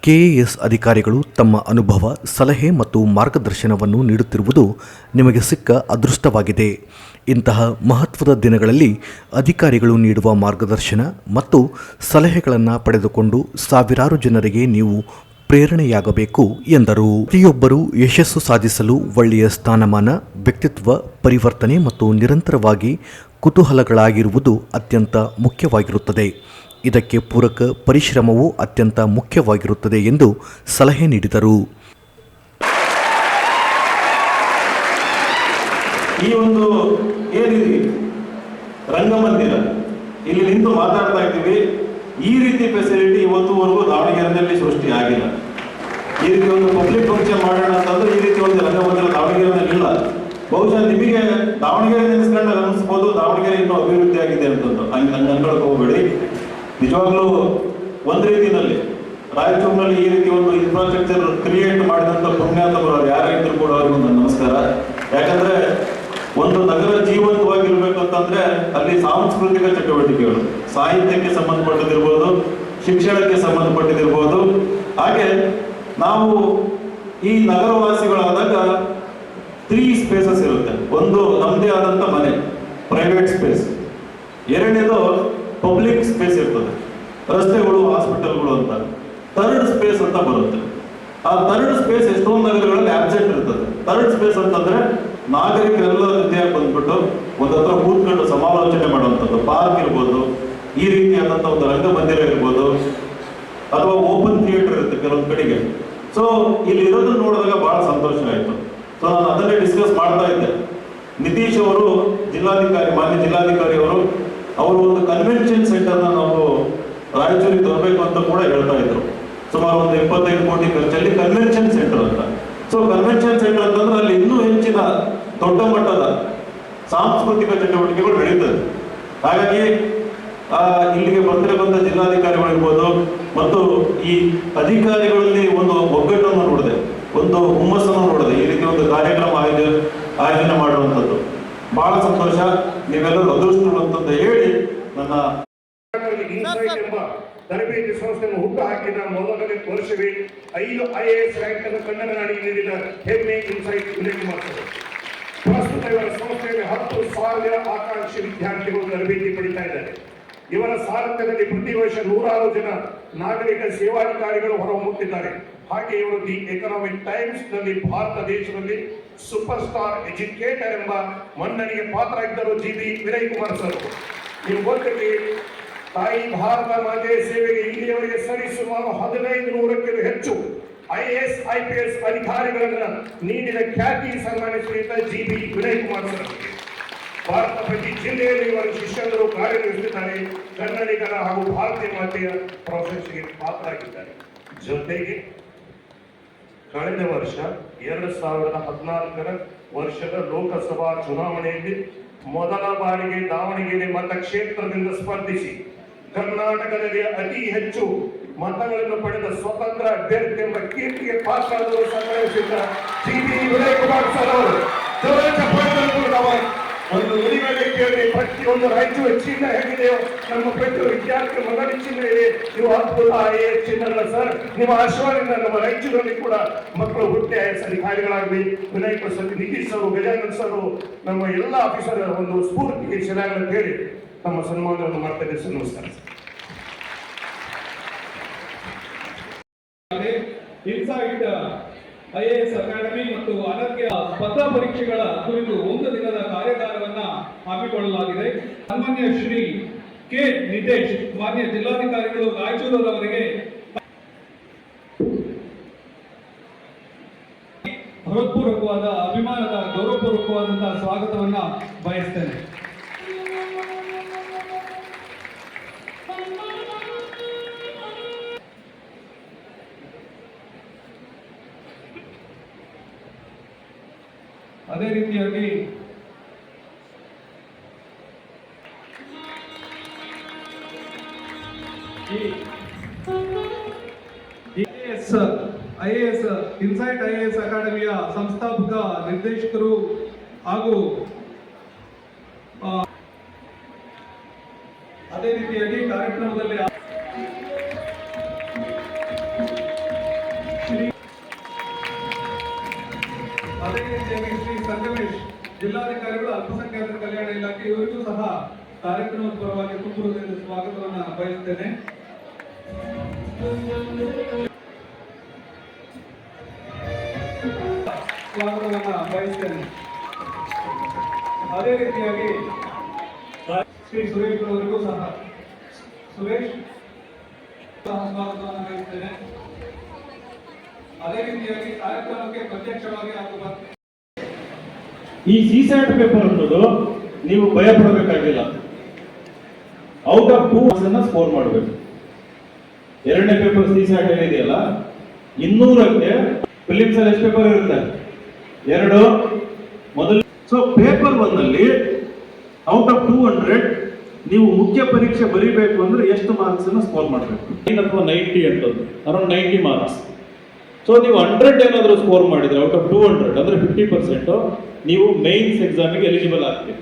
ಕೆಎಎಸ್ ಅಧಿಕಾರಿಗಳು ತಮ್ಮ ಅನುಭವ, ಸಲಹೆ ಮತ್ತು ಮಾರ್ಗದರ್ಶನವನ್ನು ನೀಡುತ್ತಿರುವುದು ನಿಮಗೆ ಸಿಕ್ಕ ಅದೃಷ್ಟವಾಗಿದೆ. ಇಂತಹ ಮಹತ್ವದ ದಿನಗಳಲ್ಲಿ ಅಧಿಕಾರಿಗಳು ನೀಡುವ ಮಾರ್ಗದರ್ಶನ ಮತ್ತು ಸಲಹೆಗಳನ್ನು ಪಡೆದುಕೊಂಡು ಸಾವಿರಾರು ಜನರಿಗೆ ನೀವು ಪ್ರೇರಣೆಯಾಗಬೇಕು ಎಂದರು. ಪ್ರತಿಯೊಬ್ಬರು ಯಶಸ್ಸು ಸಾಧಿಸಲು ಒಳ್ಳೆಯ ಸ್ಥಾನಮಾನ, ವ್ಯಕ್ತಿತ್ವ, ಪರಿವರ್ತನೆ ಮತ್ತು ನಿರಂತರವಾಗಿ ಕುತೂಹಲಗಳಾಗಿರುವುದು ಅತ್ಯಂತ ಮುಖ್ಯವಾಗಿರುತ್ತದೆ. ಇದಕ್ಕೆ ಪೂರಕ ಪರಿಶ್ರಮವು ಅತ್ಯಂತ ಮುಖ್ಯವಾಗಿರುತ್ತದೆ ಎಂದು ಸಲಹೆ ನೀಡಿದರು. ಈ ಒಂದು ಏನಿದೆ ರಂಗಮಂದಿರ. ಇಲ್ಲಿ ನಿಂತು ಮಾತಾಡ್ತಾ ಇದ್ದೀವಿ. ಈ ರೀತಿ ಫೆಸಿಲಿಟಿ ಇವತ್ತುವರೆಗೂ ದಾವಣಗೆರೆಯಲ್ಲಿ ಸೃಷ್ಟಿ ಆಗಿಲ್ಲ ಈ ರೀತಿ ಒಂದು ಪಬ್ಲಿಕ್ ಫಂಕ್ಷನ್ ಮಾಡೋಣ ಅಂತಂದ್ರೆ ಈ ರೀತಿ ಒಂದು ರಂಗಮಂದಿರ ದಾವಣಗೆರೆ ಇಲ್ಲ. ಬಹುಶಃ ನಿಮಗೆ ದಾವಣಗೆರೆ ನೆನೆಸ್ಕೊಂಡಾಗ ಅನಿಸ್ಬೋದು ದಾವಣಗೆರೆ ಇನ್ನೂ ಅಭಿವೃದ್ಧಿ ಆಗಿದೆ ಅಂತಂದು ಹಂಗೆ ಹಂಗೆ ಅನ್ಕೊಳಕ್ ಹೋಗ್ಬೇಡಿ. ನಿಜವಾಗ್ಲೂ ಒಂದು ರೀತಿಯಲ್ಲಿ ರಾಯಚೂರಿನಲ್ಲಿ ಈ ರೀತಿ ಒಂದು ಇನ್ಫ್ರಾಸ್ಟ್ರಕ್ಚರ್ ಕ್ರಿಯೇಟ್ ಮಾಡಿದಂತ ಪುಣ್ಯಾತಮರು ಯಾರಿದ್ರು ಕೂಡ ಅವ್ರಿಗೆ ಒಂದು ನಮಸ್ಕಾರ. ಯಾಕಂದ್ರೆ ಒಂದು ನಗರ ಜೀವಂತವಾಗಿರ್ಬೇಕು ಅಂತಂದ್ರೆ ಅಲ್ಲಿ ಸಾಂಸ್ಕೃತಿಕ ಚಟುವಟಿಕೆಗಳು, ಸಾಹಿತ್ಯಕ್ಕೆ ಸಂಬಂಧಪಟ್ಟದಿರ್ಬೋದು ಶಿಕ್ಷಣಕ್ಕೆ ಸಂಬಂಧಪಟ್ಟದಿರ್ಬೋದು ಹಾಗೆ ನಾವು ಈ ನಗರವಾಸಿಗಳಾದಾಗ ತ್ರೀ ಸ್ಪೇಸಸ್ ಇರುತ್ತೆ. ಒಂದು ನಮ್ಮದೇ ಆದಂತ ಮನೆ ಪ್ರೈವೇಟ್ ಸ್ಪೇಸ್ ಎರಡನೇದು ಪಬ್ಲಿಕ್ ಸ್ಪೇಸ್ ಇರ್ತದೆ. ರಸ್ತೆಗಳು ಹಾಸ್ಪಿಟಲ್ಗಳು ಅಂತ. ಥರ್ಡ್ ಸ್ಪೇಸ್ ಅಂತ ಬರುತ್ತೆ. ಆ ಥರ್ಡ್ ಸ್ಪೇಸ್ ಎಷ್ಟೊಂದು ನಗರಗಳಲ್ಲಿ ಆಬ್ಸೆಂಟ್ ಇರ್ತದೆ. ಥರ್ಡ್ ಸ್ಪೇಸ್ ಅಂತಂದ್ರೆ ನಾಗರಿಕರೆಲ್ಲ ಜೊತೆಯಾಗಿ ಬಂದ್ಬಿಟ್ಟು ಒಂದ್ ಹತ್ರ ಕೂತ್ಕೊಂಡು ಸಮಾಲೋಚನೆ ಮಾಡುವಂಥದ್ದು. ಪಾರ್ಕ್ ಇರ್ಬೋದು, ಈ ರೀತಿಯಾದಂಥ ಒಂದು ರಂಗಮಂದಿರ ಇರ್ಬೋದು, ಅಥವಾ ಓಪನ್ ಥಿಯೇಟರ್ ಇರುತ್ತೆ ಕೆಲವೊಂದು ಕಡೆಗೆ. ಸೊ ಇಲ್ಲಿ ನೋಡಿದಾಗ ಬಹಳ ಸಂತೋಷ ಆಯ್ತು. ಸೊ ನಾನು ಅದನ್ನೇ ಡಿಸ್ಕಸ್ ಮಾಡ್ತಾ ಇದ್ದೆ. ನಿತೀಶ್ ಅವರು, ಜಿಲ್ಲಾಧಿಕಾರಿ, ಮಾನ್ಯ ಜಿಲ್ಲಾಧಿಕಾರಿ ಅವರು ಅವರು ಒಂದು ಕನ್ವೆನ್ಷನ್ ಸೆಂಟರ್ನ ನಾವು ರಾಯಚೂರಿಗೆ ತರಬೇಕು ಅಂತ ಕೂಡ ಹೇಳ್ತಾ ಇದ್ರು. ಸುಮಾರು ಒಂದು ಇಪ್ಪತ್ತೈದು ಕೋಟಿ ಖರ್ಚಲ್ಲಿ ಕನ್ವೆನ್ಷನ್ ಸೆಂಟರ್ ಅಂತ. ಸೊ ಕನ್ವೆನ್ಷನ್ ಸೆಂಟರ್ ಅಂತಂದ್ರೆ ಅಲ್ಲಿ ಇನ್ನೂ ಹೆಚ್ಚಿನ ದೊಡ್ಡ ಮಟ್ಟದ ಸಾಂಸ್ಕೃತಿಕ ಚಟುವಟಿಕೆಗಳು ನಡೀತದೆ. ಹಾಗಾಗಿ ಇಲ್ಲಿಗೆ ಬಂದಿರಬಂದ ಜಿಲ್ಲಾಧಿಕಾರಿಗಳಿರ್ಬೋದು ಮತ್ತು ಈ ಅಧಿಕಾರಿಗಳಲ್ಲಿ ಒಂದು ಒಗ್ಗಟ್ಟನ್ನು ನೋಡಿದೆ ಒಂದು ಹುಮ್ಮಸ್ಸನ್ನು ನೋಡಿದೆ ಈ ರೀತಿ ಒಂದು ಕಾರ್ಯಕ್ರಮ ಆಯೋಜ ಆಯೋಜನೆ ಮಾಡುವಂಥದ್ದು. ಬಹಳ ಸಂತೋಷ ನೀವೆಲ್ಲರೂ ಅದೃಷ್ಟರು ಅಂತಂದು ಹೇಳಿ ನನ್ನ ತರಬೇತಿ ಸಂಸ್ಥೆಯನ್ನು ಹುಟ್ಟು ಹಾಕಿದ ಮೊದಲನೇ ವರ್ಷವೇ ಐದು ಐಎಎಸ್ ರ್ಯಾಂಕ್ ಅನ್ನು ಕನ್ನಡ ನಾಡಿಗೆ ನೀಡಿದ ಹೆಮ್ಮೆ ಇನ್ಸೈಟ್ ಉಲ್ಲೇಖ ಮಾಡ್ತದೆ ಪ್ರಸ್ತುತ ಇವರ ಸಂಸ್ಥೆಯಲ್ಲಿ ಹತ್ತು ಸಾವಿರ ಆಕಾಂಕ್ಷಿ ವಿದ್ಯಾರ್ಥಿಗಳು ತರಬೇತಿ ಪಡಿತಾ ಇದ್ದಾರೆ. ಇವರ ಸಾರಥ್ಯದಲ್ಲಿ ಪ್ರತಿ ವರ್ಷ ನೂರಾರು ಜನ ನಾಗರಿಕ ಸೇವಾಧಿಕಾರಿಗಳು ಹೊರಹೊಮ್ಮುತ್ತಿದ್ದಾರೆ. ಹಾಗೆ ಇವರು ದಿ ಎಕನಾಮಿಕ್ ಟೈಮ್ಸ್ನಲ್ಲಿ ಭಾರತ ದೇಶದಲ್ಲಿ ಸೂಪರ್ ಸ್ಟಾರ್ ಎಜುಕೇಟರ್ ಎಂಬ ಮನ್ನಣೆಗೆ ಪಾತ್ರರಾಗಿದ್ದರು G B Vinay Kumar sir ನೀವು ತಾಯಿ ಭಾರತ ಮಾತೆಯ ಸೇವೆಗೆ ಇಲ್ಲಿಯವರೆಗೆ ಸರಿಸುಮಾರು ಹದಿನೈದು ನೂರಕ್ಕಿಂತ ಹೆಚ್ಚು ಐಎಸ್ ಐಪಿಎಸ್ ಅಧಿಕಾರಿಗಳನ್ನು ನೀಡಿದ ಖ್ಯಾತಿ ಸನ್ಮಾನಿಸಿದ G B Vinay Kumar sir. Bharat ಪ್ರತಿ ಜಿಲ್ಲೆಯಲ್ಲಿ ಇವರ ಶಿಷ್ಯರು ಕಾರ್ಯನಿರ್ವಹಿಸುತ್ತಿದ್ದಾರೆ ಕನ್ನಡಿಗರ ಹಾಗೂ ಭಾರತೀಯ ಮಾತೆಯ ಪಾತ್ರ ಆಗಿದ್ದಾರೆ ಜೊತೆಗೆ ಕಳೆದ ವರ್ಷ ಎರಡು ಸಾವಿರದ ಹದಿನಾಲ್ಕರ ವರ್ಷದ ಲೋಕಸಭಾ ಚುನಾವಣೆಯಲ್ಲಿ ಮೊದಲ ಬಾರಿಗೆ ದಾವಣಗೆರೆ ಮತಕ್ಷೇತ್ರದಿಂದ ಸ್ಪರ್ಧಿಸಿ ಕರ್ನಾಟಕದಲ್ಲಿ ಅತಿ ಹೆಚ್ಚು ಮತಗಳನ್ನು ಪಡೆದ ಸ್ವತಂತ್ರ ಅಭ್ಯರ್ಥಿ ಎಂಬ ಕೀರ್ತಿಗೆ ಪಾತ್ರರಾದವರು ಸಂಗ್ರಹಿಸಿದ್ದ G B Vinay Kumar sir ಅವರು. ಕೇಳಿ ಮತ್ತು ಒಂದು ರಾಜ್ಯ ಚಿನ್ನ ಹೇಗಿದೆಯೋ, ನಮ್ಮ ಪ್ರತಿ ವಿದ್ಯಾರ್ಥಿ ಮಗನ ಚಿನ್ನ ಇದೆ. ನೀವು ಅದ್ಭುತ ಐ ಎ ಸರ್. ನಿಮ್ಮ ಆಶೀರ್ವಾದದಿಂದ ನಮ್ಮ ರಾಜ್ಯದಲ್ಲಿ ಕೂಡ ಮಕ್ಕಳು ಹುಟ್ಟಿ ಐ ಎಸ್ ಅಧಿಕಾರಿಗಳಾಗಲಿ, ವಿನಯ್ ಪ್ರಸಾದ್ ನಿತೀಶ್ ಅವರು ಸರ್, ನಮ್ಮ ಎಲ್ಲ ಆಫೀಸರ್ ಒಂದು ಸ್ಫೂರ್ತಿಗೆ ಚೆನ್ನಾಗಿ ಹೇಳಿ ನಮ್ಮ ಸನ್ಮಾನವನ್ನು ಮಾಡ್ತಾ ಇದ್ದೇವೆ, ಸರ್. ನಮಸ್ಕಾರ ಇನ್ಸೈಟ್ ಐಎಎಸ್ ಅಕಾಡೆಮಿ ಮತ್ತು ಅನರ್ಹ ಸ್ಪರ್ಧಾ ಪರೀಕ್ಷೆಗಳ ಕುರಿತು ಒಂದು ದಿನದ ಕಾರ್ಯಾಗಾರವನ್ನ ಹಮ್ಮಿಕೊಳ್ಳಲಾಗಿದೆ. ಸಾಮಾನ್ಯ ಶ್ರೀ ಕೆ ನಿತೇಶ್, ಮಾನ್ಯ ಜಿಲ್ಲಾಧಿಕಾರಿಗಳು ರಾಯಚೂರವರಿಗೆ ಹೃತ್ಪೂರ್ವಕವಾದ, ಅಭಿಮಾನದ, ಗೌರವಪೂರ್ವಕವಾದಂತಹ ಸ್ವಾಗತವನ್ನ ಬಯಸ್ತೇನೆ. ಅದೇ ರೀತಿಯಾಗಿ ಐಎಎಸ್ ಇನ್ಸೈಟ್ ಐಎಎಸ್ ಅಕಾಡೆಮಿಯ ಸಂಸ್ಥಾಪಕ ನಿರ್ದೇಶಕರು ಹಾಗೂ ಜಿಲ್ಲಾಧಿಕಾರಿಗಳು ಅಲ್ಪಸಂಖ್ಯಾತರ ಕಲ್ಯಾಣ ಇಲಾಖೆ ಇವರಿಗೂ ಸಹ ಕಾರ್ಯಕ್ರಮದ ಪರವಾಗಿ ತುಂಬುವುದರಿಂದ ಸ್ವಾಗತವನ್ನ ಬಯಸ್ತೇನೆ. ಸ್ವಾಗತವನ್ನ ಬಯಸ್ತೇನೆ. ಅದೇ ರೀತಿಯಾಗಿ ಶ್ರೀ ಸುರೇಶ್ ಅವರಿಗೂ ಸಹ ಸುರೇಶ್ ಸ್ವಾಗತವನ್ನು ಬಯಸ್ತೇನೆ. ಅದೇ ರೀತಿಯಾಗಿ ಕಾರ್ಯಕ್ರಮಕ್ಕೆ ಪ್ರತ್ಯಕ್ಷವಾಗಿ ಹಾಗೂ ಈ ಸಿಸ್ಯಾಟ್ ಪೇಪರ್ ಅನ್ನೋದು ನೀವು ಭಯ ಪಡಬೇಕಾಗಿಲ್ಲ ಔಟ್ ಆಫ್ ಟೂ ಅನ್ನ ಸ್ಕೋರ್ ಮಾಡಬೇಕು. ಎರಡನೇ ಪೇಪರ್ ಸಿಸ್ಯಾಟ್ ಏನಿದೆಯಲ್ಲ ಇನ್ನೂರಕ್ಕೆ ಫಿಲಿಮ್ಸ್ ಅಲ್ಲಿ ಎಷ್ಟು ಪೇಪರ್ ಇರುತ್ತೆ? ಎರಡು, ಮೊದಲು ಸೊ ಪೇಪರ್ ಒನ್ ಅಲ್ಲಿ ಔಟ್ ಆಫ್ ಟೂ ಹಂಡ್ರೆಡ್ ನೀವು ಮುಖ್ಯ ಪರೀಕ್ಷೆ ಬರೀಬೇಕು ಅಂದ್ರೆ ಎಷ್ಟು ಮಾರ್ಕ್ಸ್ ಅನ್ನು ಸ್ಕೋರ್ ಮಾಡಬೇಕು? ಅಥವಾ ನೈಂಟಿ ಅಂತದ್ದು. ಅರೌಂಡ್ ನೈಂಟಿ ಮಾರ್ಕ್ಸ್ ಸೊ ನೀವು ಹಂಡ್ರೆಡ್ ಏನಾದರೂ ಸ್ಕೋರ್ ಮಾಡಿದರೆ ಔಟ್ ಆಫ್ ಟೂ ಹಂಡ್ರೆಡ್ ಅಂದರೆ ಫಿಫ್ಟಿ ಪರ್ಸೆಂಟು ನೀವು ಮೇನ್ಸ್ ಎಕ್ಸಾಮಿಗೆ ಎಲಿಜಿಬಲ್ ಆಗ್ತೀರಿ.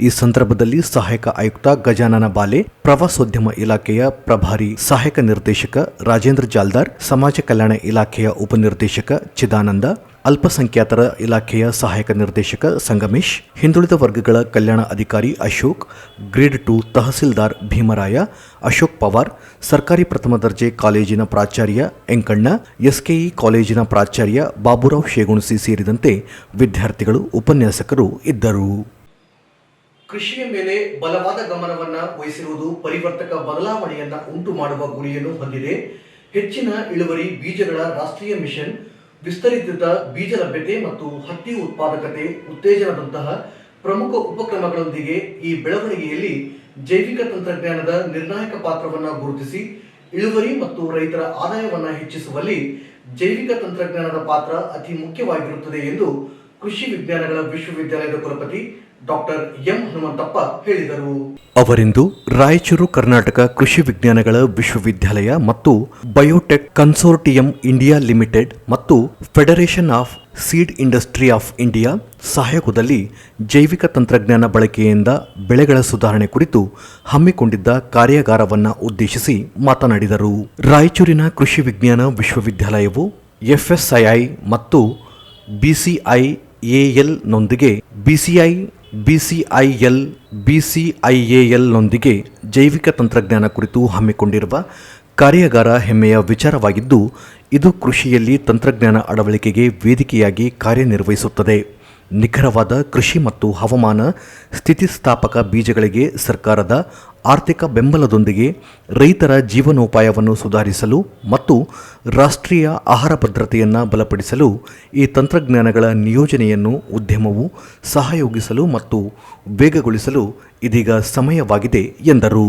ಈ ಸಂದರ್ಭದಲ್ಲಿ ಸಹಾಯಕ ಆಯುಕ್ತ ಗಜಾನನ ಬಾಲೆ, ಪ್ರವಾಸೋದ್ಯಮ ಇಲಾಖೆಯ ಪ್ರಭಾರಿ ಸಹಾಯಕ ನಿರ್ದೇಶಕ ರಾಜೇಂದ್ರ ಜಾಲ್ದಾರ್, ಸಮಾಜ ಕಲ್ಯಾಣ ಇಲಾಖೆಯ ಉಪನಿರ್ದೇಶಕ ಚಿದಾನಂದ, ಅಲ್ಪಸಂಖ್ಯಾತರ ಇಲಾಖೆಯ ಸಹಾಯಕ ನಿರ್ದೇಶಕ ಸಂಗಮೇಶ್, ಹಿಂದುಳಿದ ವರ್ಗಗಳ ಕಲ್ಯಾಣ ಅಧಿಕಾರಿ ಅಶೋಕ್, ಗ್ರೇಡ್ ಟು ತಹಸೀಲ್ದಾರ್ ಭೀಮರಾಯ, ಅಶೋಕ್ ಪವಾರ್, ಸರ್ಕಾರಿ ಪ್ರಥಮ ದರ್ಜೆ ಕಾಲೇಜಿನ ಪ್ರಾಚಾರ್ಯ ಎಂಕಣ್ಣ, ಎಸ್ಕೆಇ ಕಾಲೇಜಿನ ಪ್ರಾಚಾರ್ಯ ಬಾಬುರಾವ್ ಶೇಗುಣಸಿ ಸೇರಿದಂತೆ ವಿದ್ಯಾರ್ಥಿಗಳು, ಉಪನ್ಯಾಸಕರು ಇದ್ದರು. ಕೃಷಿಯ ಮೇಲೆ ಬಲವಾದ ಗಮನವನ್ನ ವಹಿಸಿರುವುದು ಪರಿವರ್ತಕ ಬದಲಾವಣೆಯನ್ನ ಉಂಟು ಮಾಡುವ ಗುರಿಯನ್ನು ಹೊಂದಿದೆ. ಹೆಚ್ಚಿನ ಇಳುವರಿ ಬೀಜಗಳ ರಾಷ್ಟ್ರೀಯ ಮಿಷನ್, ವಿಸ್ತರಿಸಿದ ಬೀಜ ಲಭ್ಯತೆ ಮತ್ತು ಹತ್ತಿ ಉತ್ಪಾದಕತೆ ಉತ್ತೇಜನದಂತಹ ಪ್ರಮುಖ ಉಪಕ್ರಮಗಳೊಂದಿಗೆ ಈ ಬೆಳವಣಿಗೆಯಲ್ಲಿ ಜೈವಿಕ ತಂತ್ರಜ್ಞಾನದ ನಿರ್ಣಾಯಕ ಪಾತ್ರವನ್ನು ಗುರುತಿಸಿ, ಇಳುವರಿ ಮತ್ತು ರೈತರ ಆದಾಯವನ್ನು ಹೆಚ್ಚಿಸುವಲ್ಲಿ ಜೈವಿಕ ತಂತ್ರಜ್ಞಾನದ ಪಾತ್ರ ಅತಿ ಮುಖ್ಯವಾಗಿರುತ್ತದೆ ಎಂದು ಕೃಷಿ ವಿಜ್ಞಾನಗಳ ವಿಶ್ವವಿದ್ಯಾಲಯದ ಕುಲಪತಿ ಡಾಕ್ಟರ್ ಎಂ ಹನುಮಂತಪ್ಪ ಹೇಳಿದರು. ಅವರಿಂದು ರಾಯಚೂರು ಕರ್ನಾಟಕ ಕೃಷಿ ವಿಜ್ಞಾನಗಳ ವಿಶ್ವವಿದ್ಯಾಲಯ ಮತ್ತು ಬಯೋಟೆಕ್ ಕನ್ಸೋರ್ಟಿಯಂ ಇಂಡಿಯಾ ಲಿಮಿಟೆಡ್ ಮತ್ತು federation of seed industry of India ಸಹಯೋಗದಲ್ಲಿ ಜೈವಿಕ ತಂತ್ರಜ್ಞಾನ ಬಳಕೆಯಿಂದ ಬೆಳೆಗಳ ಸುಧಾರಣೆ ಕುರಿತು ಹಮ್ಮಿಕೊಂಡಿದ್ದ ಕಾರ್ಯಾಗಾರವನ್ನು ಉದ್ದೇಶಿಸಿ ಮಾತನಾಡಿದರು. ರಾಯಚೂರಿನ ಕೃಷಿ ವಿಜ್ಞಾನ ವಿಶ್ವವಿದ್ಯಾಲಯವು ಎಫ್ಎಸ್ಐಐ ಮತ್ತು ಬಿಸಿಐಎಎಲ್ನೊಂದಿಗೆ ಬಿಸಿಐ ಬಿಸಿಐಎಲ್ ಬಿಸಿಐಎಎಲ್ನೊಂದಿಗೆ ಜೈವಿಕ ತಂತ್ರಜ್ಞಾನ ಕುರಿತು ಹಮ್ಮಿಕೊಂಡಿರುವ ಕಾರ್ಯಾಗಾರ ಹೆಮ್ಮೆಯ ವಿಚಾರವಾಗಿದ್ದು, ಇದು ಕೃಷಿಯಲ್ಲಿ ತಂತ್ರಜ್ಞಾನ ಅಳವಡಿಕೆಗೆ ವೇದಿಕೆಯಾಗಿ ಕಾರ್ಯನಿರ್ವಹಿಸುತ್ತದೆ. ನಿಖರವಾದ ಕೃಷಿ ಮತ್ತು ಹವಾಮಾನ ಸ್ಥಿತಿಸ್ಥಾಪಕ ಬೀಜಗಳಿಗೆ ಸರ್ಕಾರದ ಆರ್ಥಿಕ ಬೆಂಬಲದೊಂದಿಗೆ ರೈತರ ಜೀವನೋಪಾಯವನ್ನು ಸುಧಾರಿಸಲು ಮತ್ತು ರಾಷ್ಟ್ರೀಯ ಆಹಾರ ಭದ್ರತೆಯನ್ನು ಬಲಪಡಿಸಲು ಈ ತಂತ್ರಜ್ಞಾನಗಳ ನಿಯೋಜನೆಯನ್ನು ಉದ್ಯಮವು ಸಹಯೋಗಿಸಲು ಮತ್ತು ವೇಗಗೊಳಿಸಲು ಇದೀಗ ಸಮಯವಾಗಿದೆ ಎಂದರು.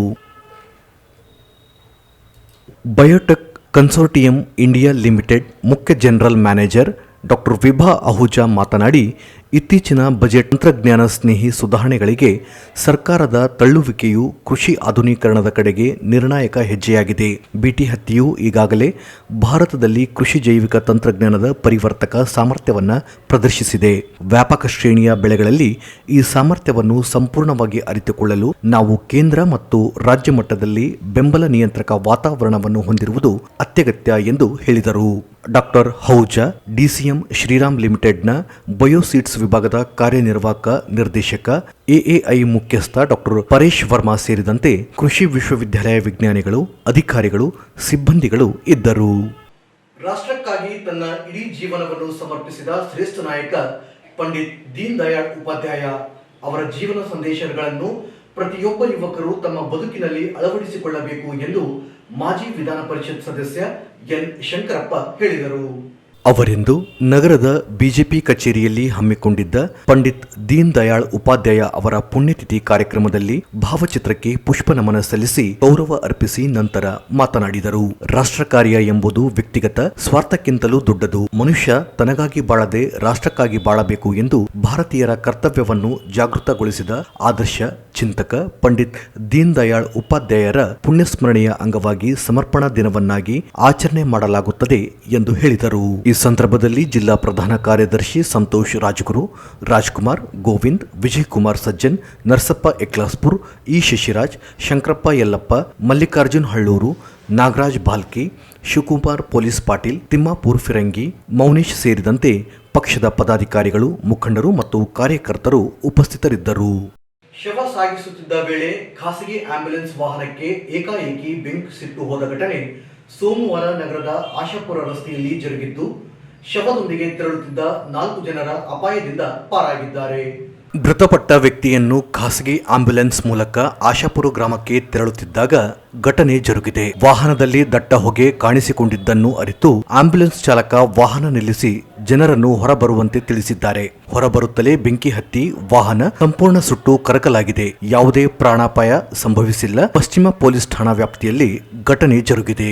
ಬಯೋಟೆಕ್ ಕನ್ಸೋರ್ಟಿಯಂ ಇಂಡಿಯಾ ಲಿಮಿಟೆಡ್ ಮುಖ್ಯ general manager doctor Vibha Ahuja ಮಾತನಾಡಿ, ಇತ್ತೀಚಿನ ಬಜೆಟ್ ತಂತ್ರಜ್ಞಾನ ಸ್ನೇಹಿ ಸುಧಾರಣೆಗಳಿಗೆ ಸರ್ಕಾರದ ತಳ್ಳುವಿಕೆಯು ಕೃಷಿ ಆಧುನೀಕರಣದ ಕಡೆಗೆ ನಿರ್ಣಾಯಕ ಹೆಜ್ಜೆಯಾಗಿದೆ. ಬಿಟಿ ಹತ್ತಿಯು ಈಗಾಗಲೇ ಭಾರತದಲ್ಲಿ ಕೃಷಿ ಜೈವಿಕ ತಂತ್ರಜ್ಞಾನದ ಪರಿವರ್ತಕ ಸಾಮರ್ಥ್ಯವನ್ನು ಪ್ರದರ್ಶಿಸಿದೆ. ವ್ಯಾಪಕ ಶ್ರೇಣಿಯ ಬೆಳೆಗಳಲ್ಲಿ ಈ ಸಾಮರ್ಥ್ಯವನ್ನು ಸಂಪೂರ್ಣವಾಗಿ ಅರಿತುಕೊಳ್ಳಲು ನಾವು ಕೇಂದ್ರ ಮತ್ತು ರಾಜ್ಯ ಮಟ್ಟದಲ್ಲಿ ಬೆಂಬಲ ನಿಯಂತ್ರಕ ವಾತಾವರಣವನ್ನು ಹೊಂದಿರುವುದು ಅತ್ಯಗತ್ಯ ಎಂದು ಹೇಳಿದರು. ಡಾಕ್ಟರ್ ಹೌಜಾ, ಡಿಸಿಎಂ ಶ್ರೀರಾಮ್ ಲಿಮಿಟೆಡ್ನ ಬಯೋಸೀಡ್ಸ್ ವಿಭಾಗದ ಕಾರ್ಯನಿರ್ವಾಹಕ ನಿರ್ದೇಶಕ, ಎಎಐ ಮುಖ್ಯಸ್ಥ ಡಾಕ್ಟರ್ ಪರೇಶ್ ವರ್ಮಾ ಸೇರಿದಂತೆ ಕೃಷಿ ವಿಶ್ವವಿದ್ಯಾಲಯ ವಿಜ್ಞಾನಿಗಳು, ಅಧಿಕಾರಿಗಳು, ಸಿಬ್ಬಂದಿಗಳು ಇದ್ದರು. ರಾಷ್ಟ್ರಕ್ಕಾಗಿ ತನ್ನ ಇಡೀ ಜೀವನವನ್ನು ಸಮರ್ಪಿಸಿದ ಶ್ರೇಷ್ಠ ನಾಯಕ ಪಂಡಿತ್ ದೀನ್ ದಯಾಳ್ ಉಪಾಧ್ಯಾಯ ಅವರ ಜೀವನ ಸಂದೇಶಗಳನ್ನು ಪ್ರತಿಯೊಬ್ಬ ಯುವಕರು ತಮ್ಮ ಬದುಕಿನಲ್ಲಿ ಅಳವಡಿಸಿಕೊಳ್ಳಬೇಕು ಎಂದು ಮಾಜಿ ವಿಧಾನ ಪರಿಷತ್ ಸದಸ್ಯ ಎನ್ ಶಂಕರಪ್ಪ ಹೇಳಿದರು. ಅವರಿಂದು ನಗರದ ಬಿಜೆಪಿ ಕಚೇರಿಯಲ್ಲಿ ಹಮ್ಮಿಕೊಂಡಿದ್ದ ಪಂಡಿತ್ ದೀನ್ ದಯಾಳ್ ಉಪಾಧ್ಯಾಯ ಅವರ ಪುಣ್ಯತಿಥಿ ಕಾರ್ಯಕ್ರಮದಲ್ಲಿ ಭಾವಚಿತ್ರಕ್ಕೆ ಪುಷ್ಪ ನಮನ ಸಲ್ಲಿಸಿ ಗೌರವ ಅರ್ಪಿಸಿ ನಂತರ ಮಾತನಾಡಿದರು. ರಾಷ್ಟ್ರ ಕಾರ್ಯ ಎಂಬುದು ವ್ಯಕ್ತಿಗತ ಸ್ವಾರ್ಥಕ್ಕಿಂತಲೂ ದೊಡ್ಡದು. ಮನುಷ್ಯ ತನಗಾಗಿ ಬಾಳದೆ ರಾಷ್ಟ್ರಕ್ಕಾಗಿ ಬಾಳಬೇಕು ಎಂದು ಭಾರತೀಯರ ಕರ್ತವ್ಯವನ್ನು ಜಾಗೃತಗೊಳಿಸಿದ ಆದರ್ಶ ಚಿಂತಕ ಪಂಡಿತ್ ದೀನ್ ದಯಾಳ್ ಉಪಾಧ್ಯಾಯರ ಪುಣ್ಯಸ್ಮರಣೆಯ ಅಂಗವಾಗಿ ಸಮರ್ಪಣಾ ದಿನವನ್ನಾಗಿ ಆಚರಣೆ ಮಾಡಲಾಗುತ್ತದೆ ಎಂದು ಹೇಳಿದರು. ಸಂದರ್ಭದಲ್ಲಿ ಜಿಲ್ಲಾ ಪ್ರಧಾನ ಕಾರ್ಯದರ್ಶಿ ಸಂತೋಷ್ ರಾಜ್ಗುರು, ರಾಜ್ಕುಮಾರ್, ಗೋವಿಂದ್, ವಿಜಯಕುಮಾರ್ ಸಜ್ಜನ್, ನರಸಪ್ಪ ಎಕ್ಲಾಸ್ಪುರ್, ಇ ಶಶಿರಾಜ್, ಶಂಕರಪ್ಪ ಯಲ್ಲಪ್ಪ, ಮಲ್ಲಿಕಾರ್ಜುನ್ ಹಳ್ಳೂರು, ನಾಗರಾಜ್ ಬಾಲ್ಕಿ, ಶಿವಕುಮಾರ್ ಪೊಲೀಸ್ ಪಾಟೀಲ್, ತಿಮ್ಮಾಪುರ್ ಫಿರಂಗಿ, ಮೌನೇಶ್ ಸೇರಿದಂತೆ ಪಕ್ಷದ ಪದಾಧಿಕಾರಿಗಳು, ಮುಖಂಡರು ಮತ್ತು ಕಾರ್ಯಕರ್ತರು ಉಪಸ್ಥಿತರಿದ್ದರು. ಶವ ಸಾಗಿಸುತ್ತಿದ್ದ ವೇಳೆ ಖಾಸಗಿ ಆಂಬ್ಯುಲೆನ್ಸ್ ವಾಹನಕ್ಕೆ ಏಕಾಏಕಿ ಬೆಂಕಿ ಸಿಟ್ಟು ಹೋದ ಘಟನೆ ಸೋಮವಾರ ನಗರದ ಆಶಾಪುರ ರಸ್ತೆಯಲ್ಲಿ ಜರುಗಿದ್ದು ಶವದೊಂದಿಗೆ ತೆರಳುತ್ತಿದ್ದ ನಾಲ್ಕು ಜನರ ಅಪಾಯದಿಂದ ಪಾರಾಗಿದ್ದಾರೆ. ಮೃತಪಟ್ಟ ವ್ಯಕ್ತಿಯನ್ನು ಖಾಸಗಿ ಆಂಬ್ಯುಲೆನ್ಸ್ ಮೂಲಕ ಆಶಾಪುರ ಗ್ರಾಮಕ್ಕೆ ತೆರಳುತ್ತಿದ್ದಾಗ ಘಟನೆ ಜರುಗಿದೆ. ವಾಹನದಲ್ಲಿ ದಟ್ಟ ಹೊಗೆ ಕಾಣಿಸಿಕೊಂಡಿದ್ದನ್ನು ಅರಿತು ಆಂಬ್ಯುಲೆನ್ಸ್ ಚಾಲಕ ವಾಹನ ನಿಲ್ಲಿಸಿ ಜನರನ್ನು ಹೊರಬರುವಂತೆ ತಿಳಿಸಿದ್ದಾರೆ. ಹೊರಬರುತ್ತಲೇ ಬೆಂಕಿ ಹತ್ತಿ ವಾಹನ ಸಂಪೂರ್ಣ ಸುಟ್ಟು ಕರಕಲಾಗಿದೆ. ಯಾವುದೇ ಪ್ರಾಣಾಪಾಯ ಸಂಭವಿಸಿಲ್ಲ. ಪಶ್ಚಿಮ ಪೊಲೀಸ್ ಠಾಣಾ ವ್ಯಾಪ್ತಿಯಲ್ಲಿ ಘಟನೆ ಜರುಗಿದೆ.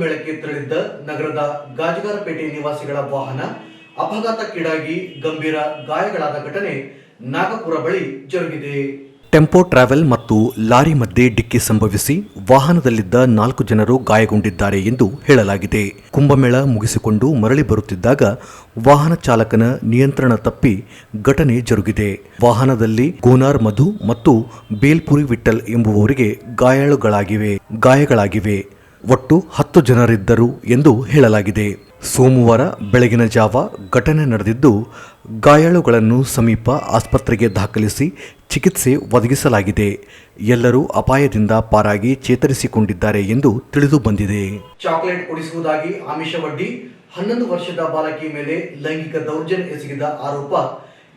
ಕುಂಭಮೇಳಕ್ಕೆ ತೆರಳಿದ್ದ ನಗರದ ಗಾಜಗಾರಪೇಟೆ ನಿವಾಸಿಗಳ ವಾಹನ ಅಪಘಾತಕ್ಕೀಡಾಗಿ ಗಂಭೀರ ಗಾಯಗಳಾದ ಘಟನೆ ನಾಗಪುರ ಬಳಿ ಜರುಗಿದೆ. ಟೆಂಪೋ ಟ್ರಾವೆಲ್ ಮತ್ತು ಲಾರಿ ಮಧ್ಯೆ ಡಿಕ್ಕಿ ಸಂಭವಿಸಿ ವಾಹನದಲ್ಲಿದ್ದ ನಾಲ್ಕು ಜನರು ಗಾಯಗೊಂಡಿದ್ದಾರೆ ಎಂದು ಹೇಳಲಾಗಿದೆ. ಕುಂಭಮೇಳ ಮುಗಿಸಿಕೊಂಡು ಮರಳಿ ಬರುತ್ತಿದ್ದಾಗ ವಾಹನ ಚಾಲಕನ ನಿಯಂತ್ರಣ ತಪ್ಪಿ ಘಟನೆ ಜರುಗಿದೆ. ವಾಹನದಲ್ಲಿ ಗೋನಾರ್ ಮಧು ಮತ್ತು ಬೇಲ್ಪುರಿ ವಿಠಲ್ ಎಂಬುವವರಿಗೆ ಗಾಯಾಳುಗಳಾಗಿವೆ. ಗಾಯಗಳಾಗಿವೆ. ಒಟ್ಟು ಹತ್ತು ಜನರಿದ್ದರು ಎಂದು ಹೇಳಲಾಗಿದೆ. ಸೋಮವಾರ ಬೆಳಗಿನ ಜಾವ ಘಟನೆ ನಡೆದಿದ್ದು, ಗಾಯಾಳುಗಳನ್ನು ಸಮೀಪ ಆಸ್ಪತ್ರೆಗೆ ದಾಖಲಿಸಿ ಚಿಕಿತ್ಸೆ ಒದಗಿಸಲಾಗಿದೆ. ಎಲ್ಲರೂ ಅಪಾಯದಿಂದ ಪಾರಾಗಿ ಚೇತರಿಸಿಕೊಂಡಿದ್ದಾರೆ ಎಂದು ತಿಳಿದು ಬಂದಿದೆ. ಚಾಕೊಲೇಟ್ ಕೊಡಿಸುವುದಾಗಿ ಆಮಿಷವಡ್ಡಿ ಹನ್ನೊಂದು ವರ್ಷದ ಬಾಲಕಿ ಮೇಲೆ ಲೈಂಗಿಕ ದೌರ್ಜನ್ಯ ಎಸಗಿದ ಆರೋಪ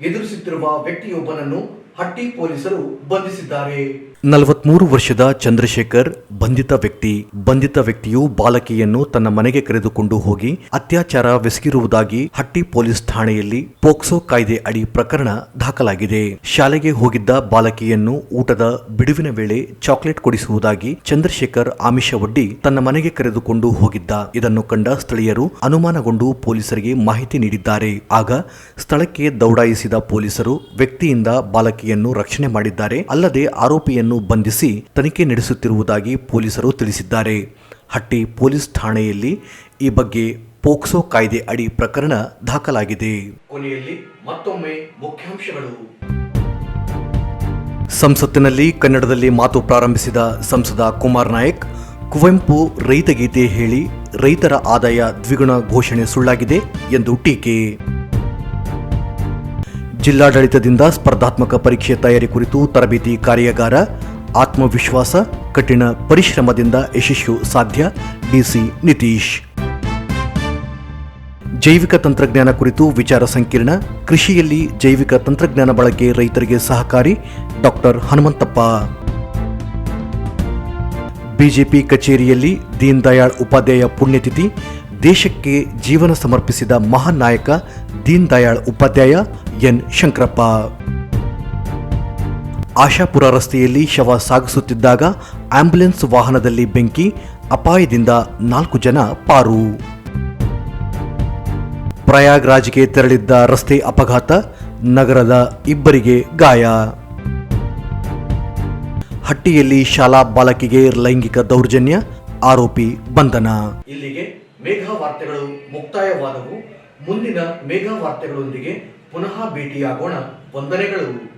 ಎದುರಿಸುತ್ತಿರುವ ವ್ಯಕ್ತಿಯೊಬ್ಬನನ್ನು ಹಟ್ಟಿ ಪೊಲೀಸರು ಬಂಧಿಸಿದ್ದಾರೆ. ನಲವತ್ಮೂರು ವರ್ಷದ ಚಂದ್ರಶೇಖರ್ ಬಂಧಿತ ವ್ಯಕ್ತಿ. ಬಂಧಿತ ವ್ಯಕ್ತಿಯು ಬಾಲಕಿಯನ್ನು ತನ್ನ ಮನೆಗೆ ಕರೆದುಕೊಂಡು ಹೋಗಿ ಅತ್ಯಾಚಾರವೆಸಗಿರುವುದಾಗಿ ಹಟ್ಟಿ ಪೊಲೀಸ್ ಠಾಣೆಯಲ್ಲಿ ಪೋಕ್ಸೋ ಕಾಯ್ದೆ ಅಡಿ ಪ್ರಕರಣ ದಾಖಲಾಗಿದೆ. ಶಾಲೆಗೆ ಹೋಗಿದ್ದ ಬಾಲಕಿಯನ್ನು ಊಟದ ಬಿಡುವಿನ ವೇಳೆ ಚಾಕ್ಲೇಟ್ ಕೊಡಿಸುವುದಾಗಿ ಚಂದ್ರಶೇಖರ್ ಆಮಿಷವೊಡ್ಡಿ ತನ್ನ ಮನೆಗೆ ಕರೆದುಕೊಂಡು ಹೋಗಿದ್ದ. ಇದನ್ನು ಕಂಡ ಸ್ಥಳೀಯರು ಅನುಮಾನಗೊಂಡು ಪೊಲೀಸರಿಗೆ ಮಾಹಿತಿ ನೀಡಿದ್ದಾರೆ. ಆಗ ಸ್ಥಳಕ್ಕೆ ದೌಡಾಯಿಸಿದ ಪೊಲೀಸರು ವ್ಯಕ್ತಿಯಿಂದ ಬಾಲಕಿಯನ್ನು ರಕ್ಷಣೆ ಮಾಡಿದ್ದಾರೆ. ಅಲ್ಲದೆ ಆರೋಪಿಯನ್ನು ಬಂಧಿಸಿ ತನಿಖೆ ನಡೆಸುತ್ತಿರುವುದಾಗಿ ಪೊಲೀಸರು ತಿಳಿಸಿದ್ದಾರೆ. ಹಟ್ಟಿ ಪೊಲೀಸ್ ಠಾಣೆಯಲ್ಲಿ ಈ ಬಗ್ಗೆ ಪೋಕ್ಸೋ ಕಾಯ್ದೆ ಅಡಿ ಪ್ರಕರಣ ದಾಖಲಾಗಿದೆ. ಕೊನೆಯಲ್ಲಿ ಮತ್ತೊಮ್ಮೆ ಮುಖ್ಯಾಂಶಗಳು. ಸಂಸತ್ತಿನಲ್ಲಿ ಕನ್ನಡದಲ್ಲಿ ಮಾತು ಪ್ರಾರಂಭಿಸಿದ ಸಂಸದ ಕುಮಾರ್ ನಾಯಕ್ ಕುವೆಂಪು ರೈತಗೀತೆ ಹೇಳಿ ರೈತರ ಆದಾಯ ದ್ವಿಗುಣ ಘೋಷಣೆ ಸುಳ್ಳಾಗಿದೆ ಎಂದು ಟೀಕೆ. ಜಿಲ್ಲಾಡಳಿತದಿಂದ ಸ್ಪರ್ಧಾತ್ಮಕ ಪರೀಕ್ಷೆ ತಯಾರಿ ಕುರಿತು ತರಬೇತಿ ಕಾರ್ಯಾಗಾರ, ಆತ್ಮವಿಶ್ವಾಸ, ಕಠಿಣ ಪರಿಶ್ರಮದಿಂದ ಯಶಸ್ಸು ಸಾಧ್ಯ, ಡಿಸಿ ನಿತೀಶ್. ಜೈವಿಕ ತಂತ್ರಜ್ಞಾನ ಕುರಿತು ವಿಚಾರ ಸಂಕಿರಣ, ಕೃಷಿಯಲ್ಲಿ ಜೈವಿಕ ತಂತ್ರಜ್ಞಾನ ಬಳಕೆ ರೈತರಿಗೆ ಸಹಕಾರಿ ಡಾಕ್ಟರ್ ಹನುಮಂತಪ್ಪ. ಬಿಜೆಪಿ ಕಚೇರಿಯಲ್ಲಿ ದೀನ್ ದಯಾಳ್ ಉಪಾಧ್ಯಾಯ ಪುಣ್ಯತಿಥಿ ದೇಶಕ್ಕೆ ಜೀವನ ಸಮರ್ಪಿಸಿದ ಮಹಾನ್ ನಾಯಕ ದೀನ್ ದಯಾಳ್ ಉಪಾಧ್ಯಾಯ ಎನ್. ಶಂಕರಪ್ಪ. ಆಶಾಪುರ ರಸ್ತೆಯಲ್ಲಿ ಶವ ಸಾಗಿಸುತ್ತಿದ್ದಾಗ ಆಂಬ್ಯುಲೆನ್ಸ್ ವಾಹನದಲ್ಲಿ ಬೆಂಕಿ, ಅಪಾಯದಿಂದ ನಾಲ್ಕು ಜನ ಪಾರು. ಪ್ರಯಾಗ್ರಾಜ್ಗೆ ತೆರಳಿದ್ದ ರಸ್ತೆ ಅಪಘಾತ, ನಗರದ ಇಬ್ಬರಿಗೆ ಗಾಯ. ಹಟ್ಟಿಯಲ್ಲಿ ಶಾಲಾ ಬಾಲಕಿಗೆ ಲೈಂಗಿಕ ದೌರ್ಜನ್ಯ, ಆರೋಪಿ ಬಂಧನ. ಇಲ್ಲಿಗೆ ಮೇಘ ವಾರ್ತೆಗಳು ಮುಕ್ತಾಯವಾದವು. ಮುಂದಿನ ಮೇಘ ವಾರ್ತೆಗಳೊಂದಿಗೆ ಪುನಃ ಭೇಟಿಯಾಗೋಣ. ವಂದನೆಗಳು.